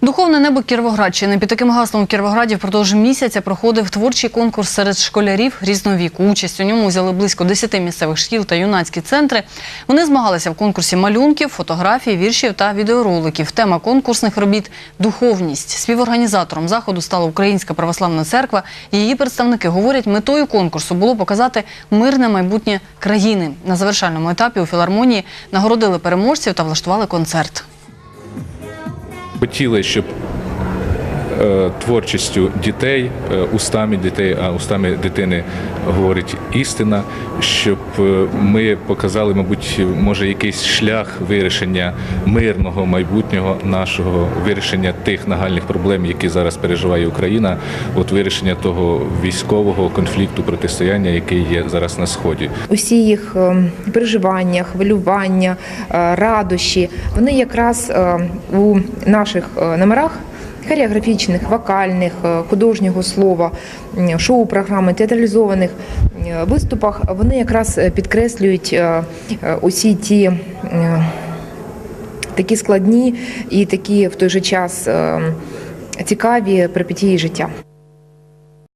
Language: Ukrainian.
Духовне небо Кіровоградщини. Під таким гаслом у Кіровограді впродовж місяця проходив творчий конкурс серед школярів різного віку. Участь у ньому взяли близько 10 місцевих шкіл та юнацькі центри. Вони змагалися в конкурсі малюнків, фотографій, віршів та відеороликів. Тема конкурсних робіт духовність. Співорганізатором заходу стала Українська православна церква. Її представники говорять, метою конкурсу було показати мирне майбутнє країни. На завершальному етапі у філармонії нагородили переможців та влаштували концерт. Хотіли, щоб творчістю дітей, е, устами дітей, а устами дитини говорить істина, щоб е, ми показали, мабуть, може якийсь шлях вирішення мирного майбутнього нашого, вирішення тих нагальних проблем, які зараз переживає Україна, от вирішення того військового конфлікту, протистояння, який є зараз на сході. усі їх е, переживання, хвилювання, е, радощі, вони якраз е, у наших е, номерах. Хореографічних, вокальних, е, художнього слова, шоу-програми, театралізованих виступах вони якраз е, підкреслюють е, усі ті такі складні і такі в той же час е, цікаві припитії життя.